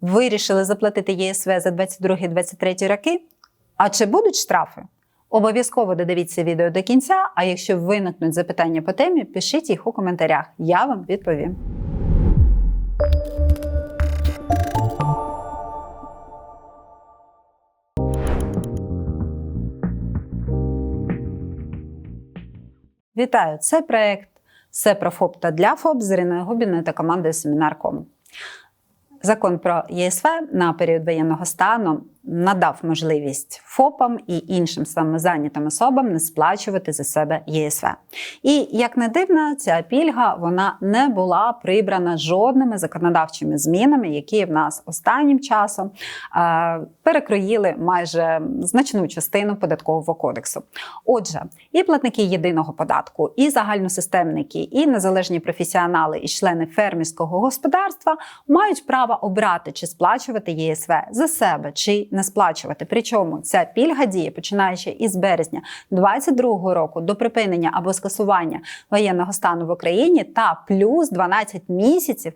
Вирішили заплатити ЄСВ за 22-23 роки? А чи будуть штрафи? Обов'язково додивіться відео до кінця, а якщо виникнуть запитання по темі, пишіть їх у коментарях. Я вам відповім. Вітаю! Це проект «Все про ФОП та для ФОП з Іриною Губіною та командою Семінар.ком. Закон про ЄСВ на період воєнного стану надав можливість ФОПам і іншим самозайнятим особам не сплачувати за себе ЄСВ. І як не дивно, ця пільга вона не була прибрана жодними законодавчими змінами, які в нас останнім часом е, перекроїли майже значну частину податкового кодексу. Отже, і платники єдиного податку, і загальносистемники, і незалежні професіонали, і члени фермерського господарства мають право обрати, чи сплачувати ЄСВ за себе, чи не сплачувати. Причому ця пільга діє починаючи із березня 2022 року до припинення або скасування воєнного стану в Україні та плюс 12 місяців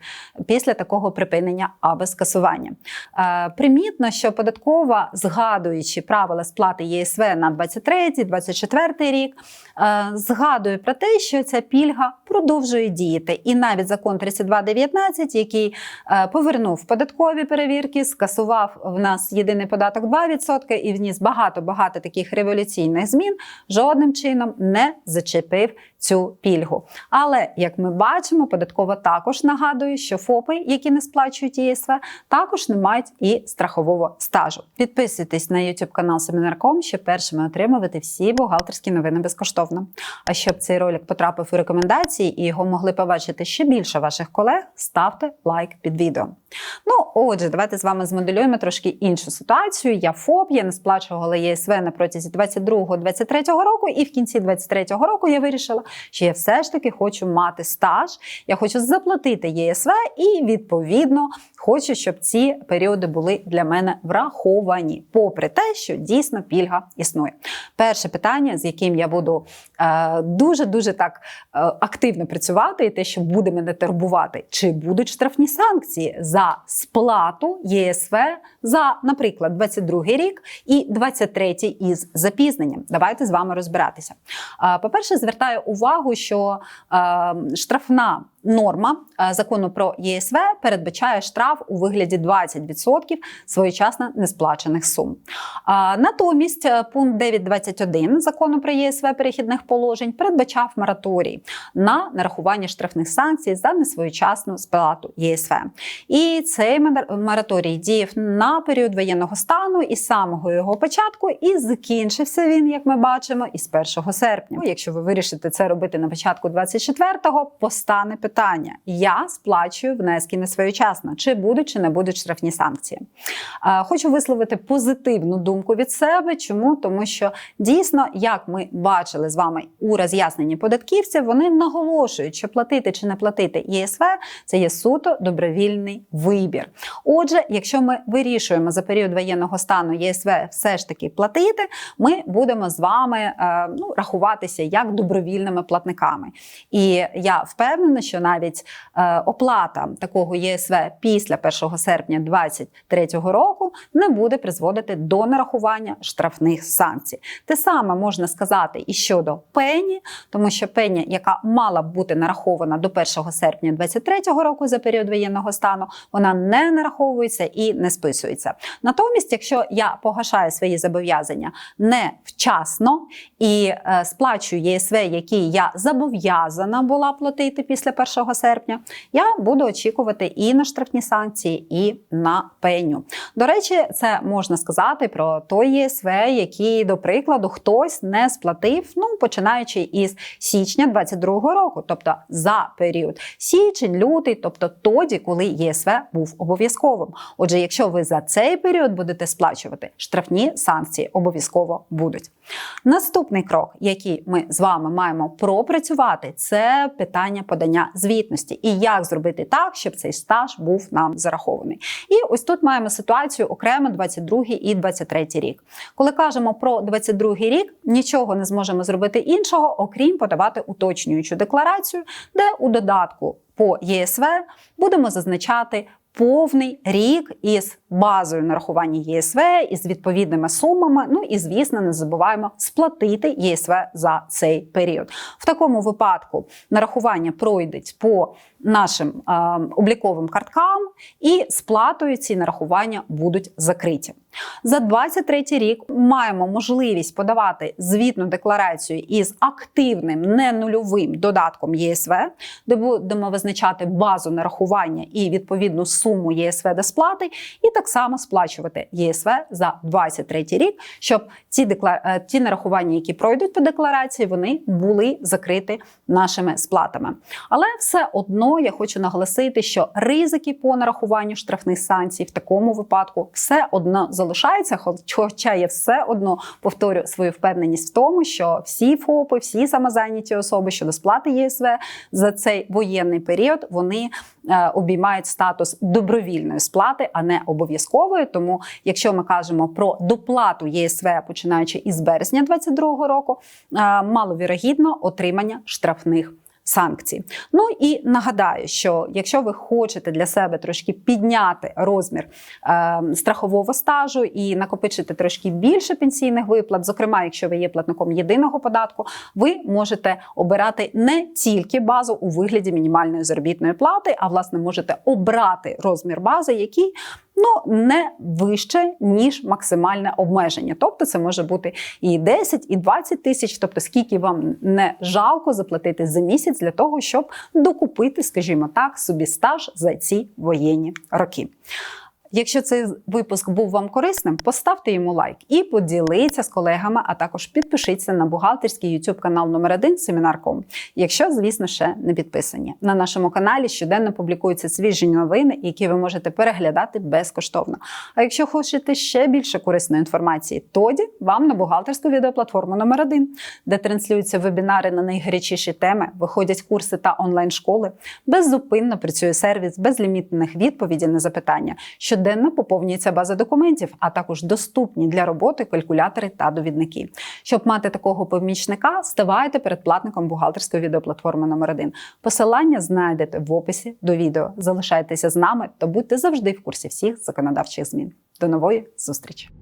після такого припинення або скасування. Е, примітно, що податкова, згадуючи правила сплати ЄСВ на 23-24 рік, е, згадує про те, що ця пільга продовжує діяти. І навіть закон 3219, який е, повернув податкові перевірки, скасував в нас єдиний податок 2% і вніс багато-багато таких революційних змін, жодним чином не зачепив цю пільгу. Але як ми бачимо, податкова також нагадує, що ФОПи, які не сплачують ЄСВ, також не мають і страхового стажу. Підписуйтесь на YouTube канал Семінарком, щоб першими отримувати всі бухгалтерські новини безкоштовно. А щоб цей ролик потрапив у рекомендації і його могли побачити ще більше ваших колег, ставте лайк під відео. Ну, отже, давайте з вами змоделюємо трошки іншу ситуацію. Я ФОП, я не сплачувала ЄСВ на протязі 22-23 року, і в кінці 23-го року я вирішила, що я все ж таки хочу мати стаж, я хочу заплатити ЄСВ і відповідно хочу, щоб ці періоди були для мене враховані, попри те, що дійсно пільга існує. Перше питання, з яким я буду дуже дуже так е, активно працювати, і те, що буде мене турбувати, чи будуть штрафні санкції за сплату ЄСВ за, наприклад, 22 рік і 23 із запізненням. Давайте з вами розбиратися. Е, По-перше, звертаю увагу, що е, штрафна норма е, закону про ЄСВ передбачає штраф у вигляді 20% своєчасно несплачених сум. Натомість е, пункт 9.21 закону про ЄСВ перехідних положень передбачав мораторій на нарахування штрафних санкцій за несвоєчасну сплату ЄСВ. І цей мораторій діяв на період воєнного стану із самого його початку, і закінчився він, як ми бачимо, із 1 серпня. Ну, Якщо ви вирішите це робити на початку 24-го, постане питання: я сплачую внески несвоєчасно, чи будуть чи не будуть штрафні санкції. Хочу висловити позитивну думку від себе. Чому? Тому що дійсно, як ми бачили з вами у роз'ясненні податківців, вони наголошують, що платити чи не платити ЄСВ це є суто добровільний вибір. Отже, якщо ми вирішуємо за період воєнного стану ЄСВ все ж таки платити, ми будемо з вами е, ну, рахуватися як добровільними платниками. І я впевнена, що навіть е, оплата такого ЄСВ після 1 серпня 2023 року не буде призводити до нарахування штрафних санкцій. Те саме можна сказати і щодо пені, тому що пені, яка мала б бути нарахована до 1 серпня 2023 року за період воєнного стану, вона не нараховується і не списується. Натомість, якщо я погашаю свої зобов'язання не вчасно і е, сплачую ЄСВ, який я зобов'язана була платити після 1 серпня, я буду очікувати і на штрафні санкції, і на пеню. До речі, це можна сказати про той ЄСВ, який, до прикладу, хтось не сплатив, ну починаючи із січня 22 року, тобто за період січень, лютий, тобто тоді, коли ЄСВ був обов'язковим. Отже, якщо ви за цей період будете сплачувати, штрафні санкції обов'язково будуть. Наступний крок, який ми з вами маємо пропрацювати, це питання подання звітності і як зробити так, щоб цей стаж був нам зарахований. І ось тут маємо ситуацію окремо 22 і 23 рік. Коли кажемо про 22 рік, нічого не зможемо зробити іншого, окрім подавати уточнюючу декларацію, де у додатку по ЄСВ будемо зазначати повний рік із базою нарахування ЄСВ, із відповідними сумами. Ну і звісно, не забуваємо сплатити ЄСВ за цей період. В такому випадку нарахування пройдеть по нашим обліковим карткам, і сплатою ці нарахування будуть закриті. За 23 рік маємо можливість подавати звітну декларацію із активним не нульовим додатком ЄСВ, де будемо визначати базу нарахування і відповідну суму ЄСВ до сплати, і так само сплачувати ЄСВ за 23 рік, щоб ті деклар... е, ті нарахування, які пройдуть по декларації, вони були закриті нашими сплатами. Але все одно я хочу наголосити, що ризики по нарахуванню штрафних санкцій в такому випадку все одно залишаються. хоч- Хоча я все одно повторю свою впевненість в тому, що всі ФОПи, всі самозайняті особи щодо сплати ЄСВ за цей воєнний період вони е, обіймають статус добровільної сплати, а не обов'язкової. Тому, якщо ми кажемо про доплату ЄСВ, починаючи із березня 2022 року, е, маловірогідно отримання штрафних. Санкцій. Ну і нагадаю, що якщо ви хочете для себе трошки підняти розмір е, страхового стажу і накопичити трошки більше пенсійних виплат, зокрема, якщо ви є платником єдиного податку, ви можете обирати не тільки базу у вигляді мінімальної заробітної плати, а власне можете обрати розмір бази, який ну не вище ніж максимальне обмеження. Тобто, це може бути і 10, і 20 тисяч, тобто скільки вам не жалко заплатити за місяць для того, щоб докупити, скажімо так, собі стаж за ці воєнні роки. Якщо цей випуск був вам корисним, поставте йому лайк і поділіться з колегами, а також підпишіться на бухгалтерський YouTube канал номер 1 Семінар.ком, якщо, звісно, ще не підписані. На нашому каналі щоденно публікуються свіжі новини, які ви можете переглядати безкоштовно. А якщо хочете ще більше корисної інформації, тоді вам на бухгалтерську відеоплатформу номер 1 де транслюються вебінари на найгарячіші теми, виходять курси та онлайн-школи. Беззупинно працює сервіс безлімітних відповідей на запитання. Щоденно поповнюється база документів, а також доступні для роботи калькулятори та довідники. Щоб мати такого помічника, ставайте перед платником бухгалтерської відеоплатформи номер 1 Посилання знайдете в описі до відео. Залишайтеся з нами та будьте завжди в курсі всіх законодавчих змін. До нової зустрічі!